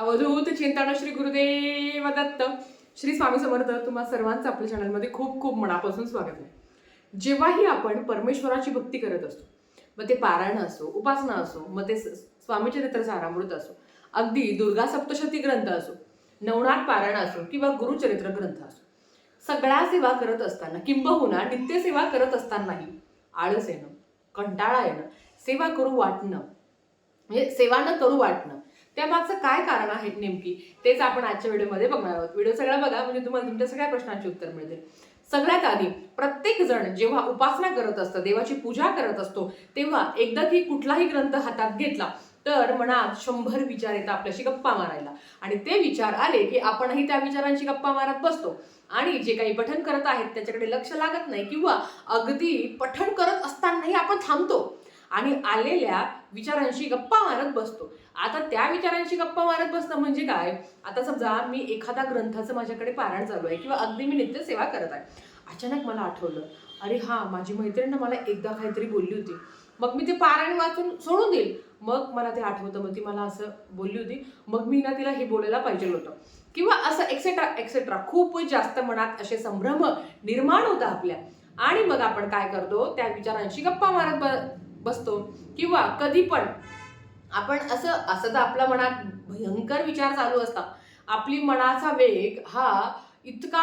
अवधूत चिंतन श्री गुरुदेव दत्त श्री स्वामी समर्थ तुम्हा सर्वांचं आपल्या चॅनलमध्ये खूप खूप मनापासून स्वागत आहे. जेव्हाही आपण परमेश्वराची भक्ती करत असतो मग ते पारायण असो उपासना असो मग ते स- स्वामीचरित्र सारामृत असो अगदी दुर्गा सप्तशती ग्रंथ असो नवनाथ पारायण असो किंवा गुरुचरित्र ग्रंथ असो सगळ्या सेवा करत असताना किंबहुना नित्यसेवा करत असतानाही आळस येणं कंटाळा येणं सेवा करू वाटणं म्हणजे सेवा न करू वाटणं त्यामागचं काय कारण आहे नेमकी? तेच आपण आजच्या व्हिडिओमध्ये बघणार आहोत. व्हिडिओ सगळा बघा म्हणजे तुम्हाला तुमच्या सगळ्या प्रश्नांची उत्तर मिळतील. सगळ्यात आधी प्रत्येक जण जेव्हा उपासना करत असतं देवाची पूजा करत असतो तेव्हा एकदा की कुठलाही ग्रंथ हातात घेतला तर मनात शंभर विचार येतात आपल्याशी गप्पा मारायला. आणि ते विचार आले की आपणही त्या विचारांशी गप्पा मारत बसतो. आणि जे काही पठण करत आहेत त्याच्याकडे लक्ष लागत नाही किंवा अगदी पठण करत असतानाही आपण थांबतो. आणि आलेल्या विचारांशी गप्पा मारत बसतो. आता त्या विचारांशी गप्पा मारत बसणं म्हणजे काय? आता समजा मी एखादा ग्रंथाचं माझ्याकडे पारायण चालू आहे किंवा अगदी मी नित्य सेवा करत आहे. अचानक मला आठवलं अरे हां माझी मैत्रीण मला एकदा काहीतरी बोलली होती. मग मी ते पारायण वाचून सोडून देईल. मग मला ते आठवतं मग ती मला असं बोलली होती. मग मी ना तिला हे बोलायला पाहिजे होतं. किंवा असं एक्सेट्रा एक्सेट्रा खूप जास्त मनात असे संभ्रम निर्माण होतं आपल्या. आणि मग आपण काय करतो? त्या विचारांशी गप्पा मारत ब- बसतो. किंवा कधी पण आपण असं असं तर आपल्या मनात भयंकर विचार चालू असतात. आपली मनाचा वेग हा इतका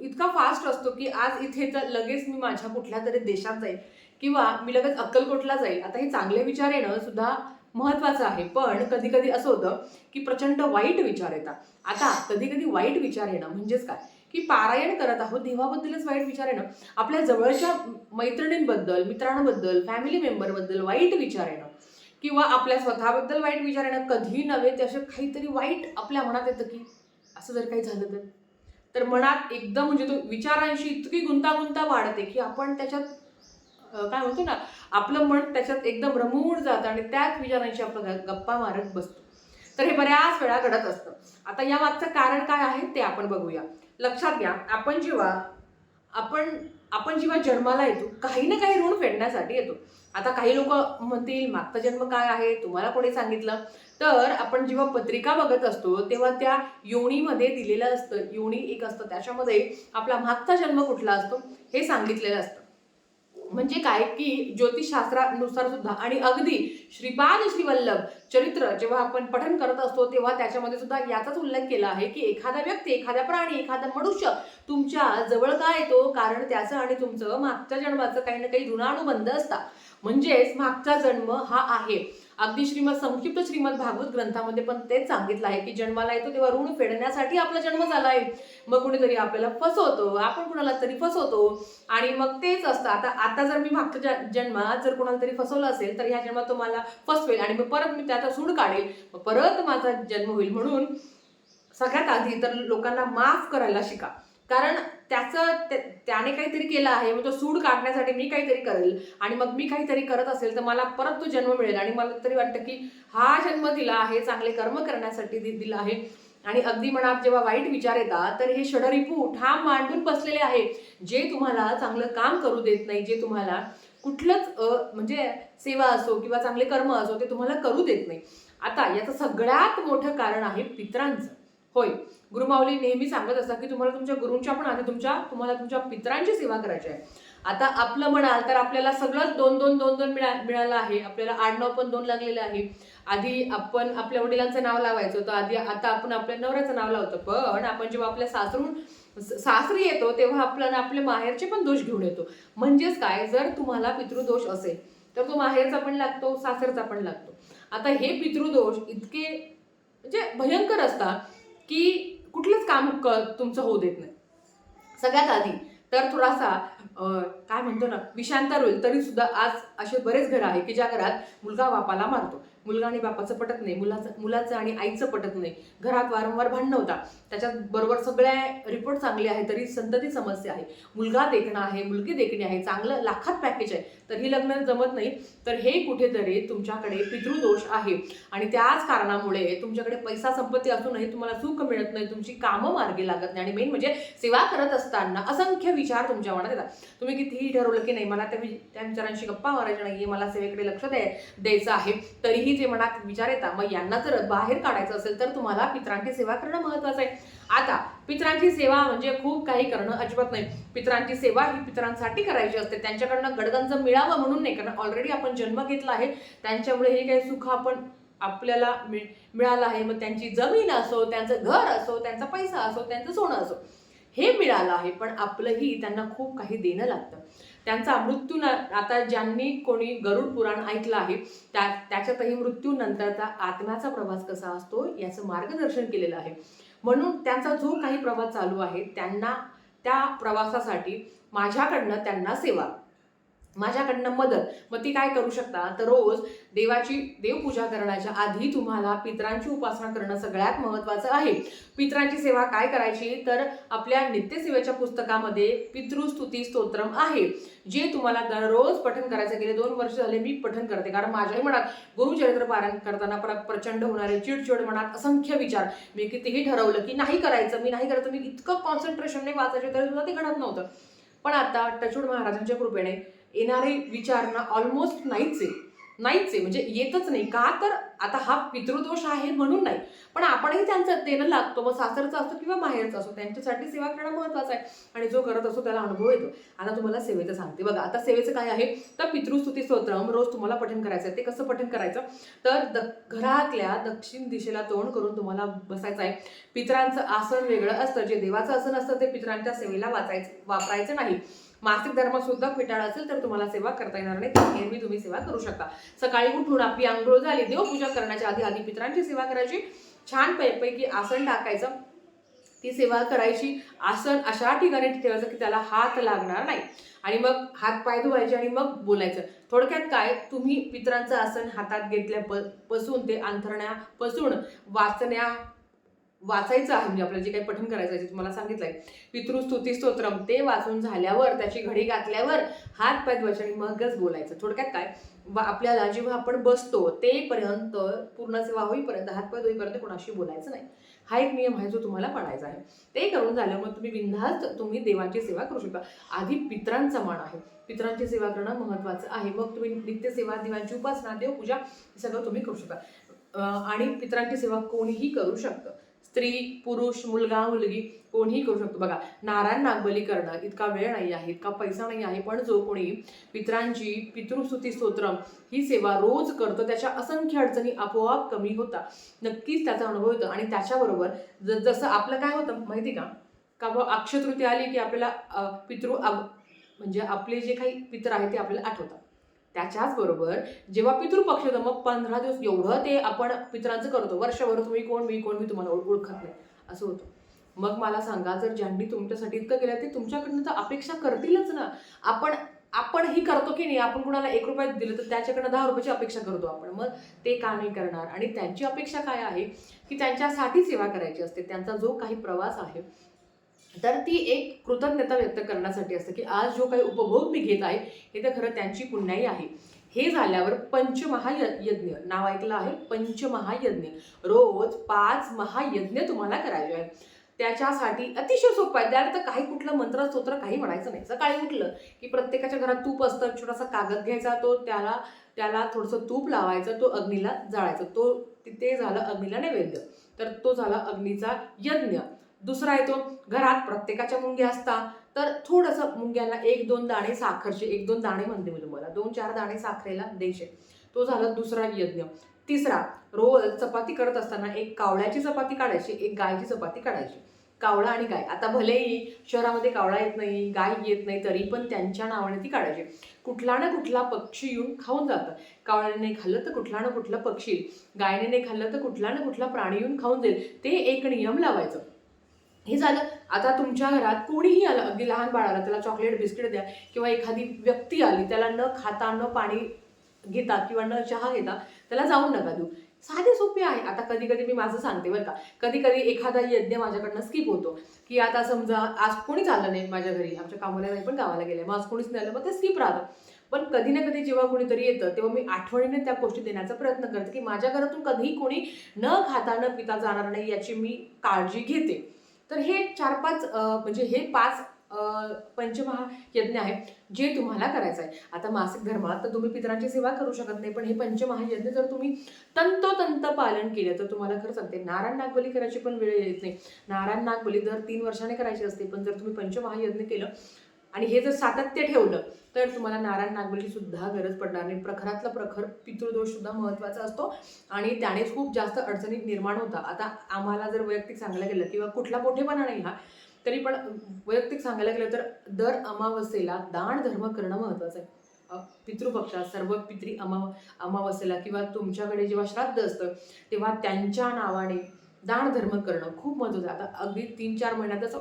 इतका फास्ट असतो की आज इथे तर लगेच मी माझ्या कुठल्या तरी देशात जाईल किंवा मी लगेच अक्कलकोटला जाईल आता हे चांगले विचार येणं सुद्धा महत्वाचं आहे. पण कधी कधी असं होतं की प्रचंड वाईट विचार येतात. आता कधी कधी वाईट विचार येणं म्हणजेच काय? की पारायण करत आहोत देवाबद्दलच वाईट विचार येणं. आपल्या जवळच्या मैत्रिणींबद्दल मित्रांबद्दल फॅमिली मेंबरबद्दल वाईट विचार येणं. किंवा आपल्या स्वतःबद्दल वाईट विचार येणं कधी नव्हे ते असं काहीतरी वाईट आपल्या मनात येतं की असं जर काही झालं तर. तर मनात एकदम म्हणजे तो विचारांशी इतकी गुंतागुंता वाढते की आपण त्याच्यात काय म्हणतो ना आपलं मन त्याच्यात एकदम रमवून जातं आणि त्याच विचारांशी आपण ग- गप्पा मारत बसतो. तर हे बऱ्याच वेळा घडत असतं. आता या मागचं कारण काय आहे ते आपण बघूया. लक्षात घ्या आपण जेव्हा आपण आपण जेव्हा जन्माला येतो काही ना काही ऋण फेडण्यासाठी येतो. आता काही लोक म्हणतील मागचा जन्म काय आहे? तुम्हाला कोणी सांगितलं? तर आपण जेव्हा पत्रिका बघत असतो तेव्हा त्या योनीमध्ये दिलेलं असतं. योनी एक असतं. त्याच्यामध्ये आपला मागचा जन्म कुठला असतो हे सांगितलेलं असतं. म्हणजे काय? की ज्योतिषशास्त्रानुसार सुद्धा आणि अगदी श्रीपाद श्रीवल्लभ चरित्र जेव्हा आपण पठन करत असतो तेव्हा त्याच्यामध्ये सुद्धा याचाच उल्लेख केला आहे की एखादा व्यक्ती एखादा प्राणी एखादा मनुष्य तुमच्या जवळ का येतो? कारण त्याचं आणि तुमचं मागच्या जन्माचं काही ना काही ऋणानुबंध असतात. म्हणजेच मागचा जन्म हा आहे. अगदी श्रीमद संक्षिप्त श्रीमद भागवत ग्रंथामध्ये पण तेच सांगितलं आहे की जन्माला येतो तेव्हा ऋण फेडण्यासाठी आपला जन्म झाला आहे. मग कुणीतरी आपल्याला फसवतो आपण कुणाला तरी फसवतो आणि मग तेच असतं. आता आता जर मी मागच्या जन्मात जर कोणाला तरी फसवलं असेल तर ह्या जन्मात तुम्हाला फसवेल आणि मग परत मी त्याचा सूड काढेल. मग परत माझा जन्म होईल म्हणून सगळ्यात आधी तर लोकांना माफ करायला शिका. कारण त्याचं त्या- त्याने काहीतरी केलं आहे मग तो सूड काढण्यासाठी मी काहीतरी करेल. आणि मग मी काहीतरी करत असेल तर मला परत तो जन्म मिळेल. आणि मला तरी वाटतं की हा जन्म दिला आहे चांगले कर्म करण्यासाठी दिला आहे. आणि अगदी मनात जेव्हा वाईट विचार येतात तर हे षडरिपू ठाम मांडून बसलेले आहे जे तुम्हाला चांगलं काम करू देत नाही जे तुम्हाला कुठलंच म्हणजे सेवा असो किंवा चांगले कर्म असो ते तुम्हाला करू देत नाही. आता याचं सगळ्यात मोठं कारण आहे पित्रांचं. होय. गुरुमाऊली नेहमी सांगत असतात की तुम्हाला तुमच्या गुरूंच्या पण आधी तुमच्या तुम्हाला तुमच्या पित्रांची सेवा करायची आहे. आता आपलं म्हणाल तर आपल्याला सगळंच दोन दोन दोन दोन मिळा मिळालं आहे. आपल्याला आडनाव पण दोन लागलेलं आहे. आधी आपण आपल्या वडिलांचं नाव लावायचं होतं. आधी आता आपण आपल्या नवऱ्याचं नाव लावतो. पण आपण जेव्हा आपल्या सासरून सासरी येतो तेव्हा आपल्याला आपले माहेरचे पण दोष घेऊन येतो. म्हणजेच काय? जर तुम्हाला पितृदोष असेल तर तो माहेरचा पण लागतो सासरचा पण लागतो. आता हे पितृदोष इतके म्हणजे भयंकर असतात. की कुठलंच काम क- तुमचं होऊ देत नाही. सगळ्यात आधी तर थोडासा काय म्हणतो ना विषांतर होईल तरी सुद्धा आज असे बरेच घर आहे की ज्या घरात मुलगा बापाला मारतो. मुलगा आणि बापाचं पटत नाही मुलाचं मुलाचं आणि आईचं पटत नाही. घरात वारंवार भांडणं होता त्याच्यात बरोबर सगळ्या रिपोर्ट चांगले आहे तरी संतती समस्या आहे. मुलगा देखणं आहे मुलगी देखणी आहे चांगलं लाखात पॅकेज आहे. तर ही लग्न जमत नाही. तर हे कुठेतरी तुमच्याकडे पितृदोष आहे. आणि त्याच कारणामुळे तुमच्याकडे पैसा संपत्ती असूनही तुम्हाला सुख मिळत नाही. तुमची कामं मार्गी लागत नाही. आणि मेन म्हणजे सेवा करत असताना असंख्य विचार तुमच्या मनात येतात. तुम्ही कितीही ठरवलं की नाही मला त्या त्या विचारांशी गप्पा मारायच्या नाही मला सेवेकडे लक्ष द्याय द्यायचं आहे तरीही तरीही जे मनात विचार येतात मग यांना जर बाहेर काढायचं असेल तर तुम्हाला पित्रांची सेवा करणं महत्वाचं आहे. आता पित्रांची सेवा म्हणजे खूप काही करणं अजिबात नाही. पित्रांची सेवा ही पित्रांसाठी करायची असते. त्यांच्याकडनं गडगंज मिळावं म्हणून नाही कारण ऑलरेडी आपण जन्म घेतला आहे. त्यांच्यामुळे हे काही सुख आपण आपल्याला मिळ मिळालं आहे. मग त्यांची जमीन असो त्यांचं घर असो त्यांचा पैसा असो त्यांचं सोनं असो हे मिळालं आहे. पण आपलंही त्यांना खूप काही देणं लागतं. त्यांचा मृत्यू न आता ज्यांनी कोणी गरुड पुराण ऐकलं आहे त्या त्याच्यातही मृत्यूनंतरचा आत्म्याचा प्रवास कसा असतो याचं मार्गदर्शन केलेलं आहे. म्हणून त्यांचा जो काही प्रवास चालू आहे त्यांना त्या प्रवासासाठी माझ्याकडनं त्यांना सेवा. माझ्याकडनं मदत. मग ती काय करू शकता? तर रोज देवाची देवपूजा करण्याच्या आधी तुम्हाला पित्रांची उपासना करणं सगळ्यात महत्वाचं आहे. पित्रांची सेवा काय करायची? तर आपल्या नित्यसेवेच्या पुस्तकामध्ये पितृस्तुती स्तोत्रम आहे जे तुम्हाला दररोज पठन करायचं. गेले दोन वर्ष झाले मी पठन करते. कारण माझ्याही मनात गुरुचरित्र पारायण करताना प्र- प्रचंड होणारे चिडचिड मनात असंख्य विचार. मी कितीही ठरवलं की नाही करायचं मी नाही करायचं मी इतकं कॉन्सन्ट्रेशनने वाचायचे तरी सुद्धा ते घडत नव्हतं. पण आता टचूड महाराजांच्या कृपेने येणारे विचार ना ऑलमोस्ट नाहीच आहे. नाहीच आहे म्हणजे येतच नाही. का तर आता हा पितृदोष आहे म्हणून नाही. पण आपणही त्यांचं देणं लागतो मग सासरचं असतो किंवा माहेरचं असतो त्यांच्यासाठी सेवा करणं महत्वाचं आहे. आणि जो करत असतो त्याला अनुभव येतो. आता तुम्हाला सेवेचं सांगते. बघा आता सेवेचं काय आहे? तर पितृस्तुती स्तोत्रम रोज तुम्हाला पठण करायचं आहे. ते कसं पठण करायचं? तर द घरातल्या दक्षिण दिशेला तोंड करून तुम्हाला बसायचं आहे. पितरांचं आसन वेगळं असतं. जे देवाचं आसन असतं ते पितरांच्या सेवेला वाचायचं वापरायचं नाही. मासिक धर्म सुद्धा फिटाळ असेल तर तुम्हाला सेवा करता येणार नाही. नेहमी तुम्ही सेवा करू शकता. सकाळी उठून आपली आंघोळ झाली देवपूजा करण्याच्या आधी आधी पितरांची सेवा करायची. छान पैकी आसन टाकायचं. ती सेवा करायची. आसन अशा ठिकाणी ठेवायचं की त्याला हात लागणार नाही. आणि मग हात पाय धुवायचे आणि मग बोलायचं. थोडक्यात काय? तुम्ही पितरांचं आसन हातात घेतल्या प- पासून ते अंथरण्यापासून वाचण्या वाचायचं आहे म्हणजे आपल्याला जे काही पठण करायचं आहे ते तुम्हाला सांगितलंय. पितृस्तुती स्तोत्रम ते वाचून झाल्यावर त्याची घडी घातल्यावर हात पाय धुवायचे आणि मगच बोलायचं. थोडक्यात काय? वा- आपल्याला जेव्हा आपण बसतो तेपर्यंत पूर्ण सेवा होईपर्यंत हात पाय धुईपर्यंत कोणाशी बोलायचं नाही. हा एक नियम आहे जो तुम्हाला पाळायचा आहे. ते करून झाल्यामुळे मग तुम्ही बिनधास्त तुम्ही देवांची सेवा करू शकता. आधी पित्रांचा मान आहे. पित्रांची सेवा करणं महत्वाचं आहे. मग तुम्ही नित्यसेवा देवांची उपासना देवपूजा हे सगळं तुम्ही करू शकता. आणि पित्रांची सेवा कोणीही करू शकतं. स्त्री पुरुष मुलगा मुलगी कोणीही करू शकतो. बघा नारायण नागबली करणं इतका वेळ नाही आहे इतका पैसा नाही आहे पण जो कोणी पित्रांची पितृस्तुती स्तोत्रम ही सेवा रोज करतो त्याच्या असंख्य अडचणी आपोआप कमी होता नक्कीच त्याचा अनुभव येतो. आणि त्याच्याबरोबर ज- जसं आपलं काय होतं माहिती का? का बुवा अक्षतृती आली की आपल्याला पितृ म्हणजे आपले जे काही पितर आहे ते आपल्याला आठवतात. त्याच्याचबरोबर जेव्हा पितृपक्ष होतं मग पंधरा दिवस एवढं ते आपण पित्रांचं करतो. वर्षभर तुम्ही कोण मी कोण मी तुम्हाला ओळखत नाही. असं होतं. मग मला सांगा जर ज्यांनी तुमच्यासाठी इतकं केलं ते तुमच्याकडनं तर अपेक्षा करतीलच ना. आपण आपण ही करतो की नाही आपण कुणाला एक रुपयात दिलं तर त्याच्याकडनं दहा रुपयाची अपेक्षा करतो आपण. मग ते का नाही करणार? आणि त्यांची अपेक्षा काय आहे? की त्यांच्यासाठी सेवा करायची असते. त्यांचा जो काही प्रवास आहे तर ती एक कृतज्ञता व्यक्त करण्यासाठी असतं की आज जो काही उपभोग मी घेत आहे हे तर खरं त्यांची पुण्याई आहे. हे झाल्यावर पंचमहायज्ञ नाव ऐकलं आहे? पंचमहायज्ञ. रोज पाच महायज्ञ तुम्हाला करायचे आहे त्याच्यासाठी अतिशय सोपं आहे. त्याला तर काही कुठलं मंत्र स्तोत्र काही म्हणायचं नाही. सकाळी उठलं की प्रत्येकाच्या घरात तूप असतं. छोटासा कागद घ्यायचा तो त्याला त्याला थोडंसं तूप लावायचं तो अग्नीला जाळायचा. तो ते झालं अग्नीला नैवेद्य. तर तो झाला अग्नीचा यज्ञ. दुसरा येतो घरात प्रत्येकाच्या मुंग्या असतात. तर थोडंसं मुंग्यांना एक दोन दाणे साखरचे एक दोन दाणे म्हणते मी तुम्हाला. दोन चार दाणे साखरेला द्यायचे. तो झाला दुसरा यज्ञ. तिसरा रोज चपाती करत असताना एक कावळ्याची चपाती काढायची एक गायची चपाती काढायची. कावळा आणि गाय. आता भलेही शहरामध्ये कावळा येत नाही गाय येत नाही तरी पण त्यांच्या नावाने ती काढायची. कुठला ना कुठला पक्षी येऊन खाऊन जातं. कावळ्याने नाही खाल्लं तर कुठला ना कुठला पक्षी गायने नाही खाल्लं तर कुठला ना कुठला प्राणी येऊन खाऊन जाईल. ते एक नियम लावायचं. हे झालं. आता तुमच्या घरात कोणीही आलं अगदी लहान बाळाला त्याला चॉकलेट बिस्किट द्या किंवा एखादी व्यक्ती आली त्याला न खाता न पाणी घेता किंवा न चहा घेता त्याला जाऊन नका देऊ. साधे सोपे आहे. आता कधी कधी मी माझं सांगते बरं का. कधी कधी एखादा यज्ञ माझ्याकडनं स्किप होतो. की आता समजा आज कोणीच आलं नाही माझ्या घरी. आमच्या कामाला नाही पण गावाला गेलं मग आज कोणीच नाही आलं मग ते स्किप राहतं. पण कधी ना कधी जेव्हा कोणीतरी येतं तेव्हा मी आठवणीने त्या गोष्टी देण्याचा प्रयत्न करते की माझ्या घरातून कधीही कोणी न खाता न पिता जाणार नाही याची मी काळजी घेते. तर हे चार पाच म्हणजे हे पाच पंचमहा पंचमहायज्ञ आहे जे तुम्हाला करायचं आहे आता मासिक धर्मात तर तुम्ही पितरांची सेवा करू शकत नाही पण हे पंचमहायज्ञ जर तुम्ही तंतोतंत पालन केलं तर तुम्हाला खरं सांगते नारायण नागबली करायची पण वेळ येत नाही. नारायण नागबली दर तीन वर्षाने करायची असते पण जर तुम्ही पंचमहायज्ञ केलं आणि हे जर सातत्य ठेवलं तर तुम्हाला नारायण नागबली सुद्धा गरज पडणार नाही. प्रखरातला प्रखर पितृदोष सुद्धा महत्त्वाचा असतो आणि त्यानेच खूप जास्त अडचणी निर्माण होतात. आता आम्हाला जर वैयक्तिक सांगायला गेलं किंवा कुठला मोठेपणा नाही हा तरी पण वैयक्तिक सांगायला गेलं तर दर अमावस्येला दान धर्म करणं महत्त्वाचं आहे. पितृपक्षात सर्व पित्री अमाव अमावस्येला किंवा तुमच्याकडे जेव्हा श्राद्ध असतं तेव्हा त्यांच्या नावाने दान धर्म करणं खूप महत्त्वाचं आहे. आता अगदी तीन चार महिन्यातच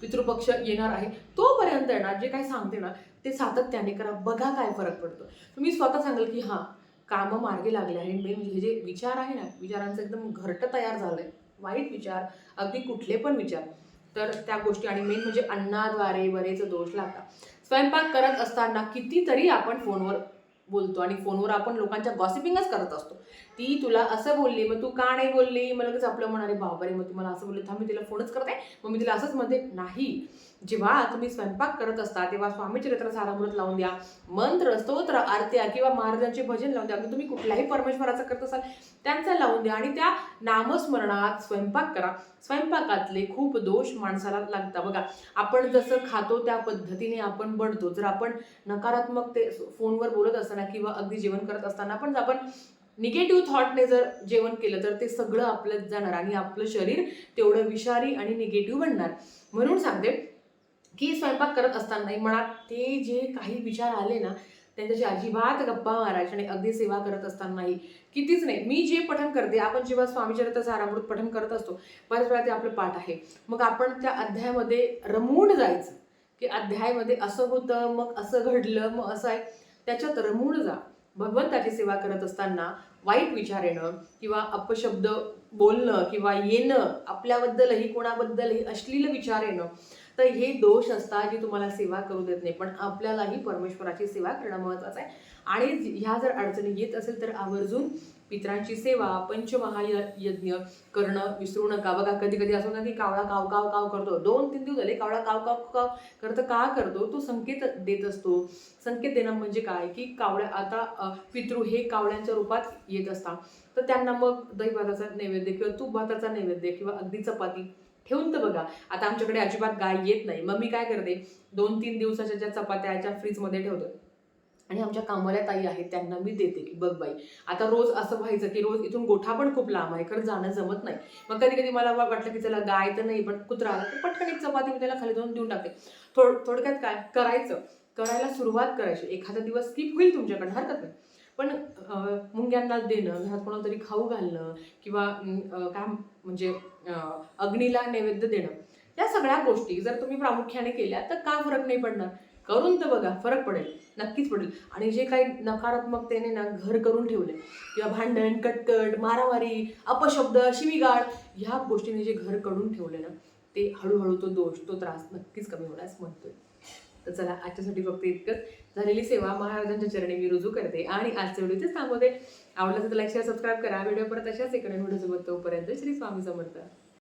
पितृपक्ष येणार आहे तोपर्यंत येणार जे काही सांगते ना ते सातत्याने करा. बघा काय फरक पडतो. तुम्ही स्वतः सांगाल की हां कामं मार्गी लागले आहे मेन हे जे विचार आहे ना विचारांचं एकदम घरटं तयार झालं आहे वाईट विचार अगदी कुठले पण विचार. तर त्या गोष्टी आणि मेन म्हणजे अन्नाद्वारे बरेच दोष लागतात. स्वयंपाक करत असताना कितीतरी आपण फोनवर बोलतो आणि फोनवर आपण लोकांच्या गॉसिपिंगच करत असतो. ती तुला असं बोलली मग तू का नाही बोलली? मग लगेच आपलं म्हणाले बापरे मग ती मला असं बोलली थांब मी तिला फोनच करते. मग मी तिला असंच म्हणते नाही जेव्हा तुम्ही स्वयंपाक करत असता तेव्हा स्वामी चरित्र सारामृत लावून द्या मंत्र स्तोत्र आरत्या किंवा महाराजांचे भजन लावून द्या. म्हणजे तुम्ही कुठल्याही परमेश्वराचं करत असाल त्यांचा लावून द्या आणि त्या नामस्मरणात स्वयंपाक करा. स्वयंपाकातले खूप दोष माणसाला लागतात. बघा आपण जसं खातो त्या पद्धतीने आपण बनतो. जर आपण नकारात्मक ते फोनवर बोलत असताना किंवा अगदी जेवण करत असताना पण जर आपण निगेटिव्ह थॉटने जर जेवण केलं तर ते सगळं आपलं जाणार आणि आपलं शरीर तेवढं विषारी आणि निगेटिव्ह बनणार. म्हणून सांगते की स्वयंपाक करत असताना मनात ते जे काही विचार आले ना त्यांच्याशी अजिबात गप्पा मारायच्या आणि अगदी सेवा करत असतानाही. कितीच नाही मी जे पठण करते आपण जेव्हा स्वामीचरित्र सारामृत पठण करत असतो बऱ्याच वेळा ते आपलं पाठ आहे. मग आपण त्या अध्यायामध्ये रमून जायचं की अध्यायामध्ये असं होतं मग असं घडलं मग असं आहे. त्याच्यात रमून जा. भगवंताची सेवा करत असताना वाईट विचार येणं किंवा अपशब्द बोलणं किंवा येणं आपल्याबद्दलही कोणाबद्दलही अश्लील विचार येणं तर हे दोष असतात जे तुम्हाला सेवा करू देत नाही पण आपल्यालाही परमेश्वराची सेवा करणं महत्त्वाचं आहे. आणि ह्या जर अडचणी येत असेल तर आवर्जून पित्रांची सेवा पंचमहायज्ञ करणं विसरू नका. बघा कधी कधी असं होतं की कावळा काव काव काव करतो. दोन तीन दिवस झाले कावळा काव काव काव करतं का करतो? तो संकेत देत असतो. संकेत देणं म्हणजे काय? की कावळ्या आता पितृ हे कावळ्यांच्या रूपात येत असतात. तर त्यांना मग दही भाताचा नैवेद्य किंवा तूप भाताचा नैवेद्य किंवा अगदी चपाती ठेवून तर बघा. आता आमच्याकडे अजिबात गाय येत नाही. मग मी काय करते? दोन तीन दिवसाच्या ज्या चपात्या याच्या फ्रीजमध्ये ठेवतो. आणि आमच्या कामवाल्या ताई आहेत त्यांना मी देते की बघ बाई आता रोज असं व्हायचं की रोज इथून गोठा पण खूप लांब आहे खरं जाणं जमत नाही. मग कधी कधी मला वाटलं की चला गाय तर नाही पण कुत्रा आला तर पटकन एक चपाती मी त्याला खाली जाऊन देऊन टाकते. थोड थोडक्यात काय? करायचं. करायला सुरुवात करायची. एखादा दिवस स्किप होईल तुमच्याकडनं हरकत नाही. पण मुंग्यांना देणं घरात कोणाला तरी खाऊ घालणं किंवा काय म्हणजे अग्नीला नैवेद्य देणं. या सगळ्या गोष्टी जर तुम्ही प्रामुख्याने केल्या तर का फरक नाही पडणार? करून तर बघा फरक पडेल. नक्कीच पडेल. आणि जे काही नकारात्मकतेने ना घर करून ठेवले किंवा भांडण कटकट मारामारी अपशब्द शिवीगाळ ह्या गोष्टीने जे घर करून ठेवले ना ते हळूहळू तो दोष तो त्रास नक्कीच कमी होण्यास म्हणतोय. तर चला आजच्यासाठी फक्त इतकंच. झालेली सेवा महाराजांच्या चरणी मी रुजू करते आणि आजच्या व्हिडिओ इथेच थांबवते आवडलं तर लाईक शेअर सबस्क्राईब करा. व्हिडिओ परत अशाच एकडे व्हिडिओ सोबत तोपर्यंत श्री स्वामी समर्थ.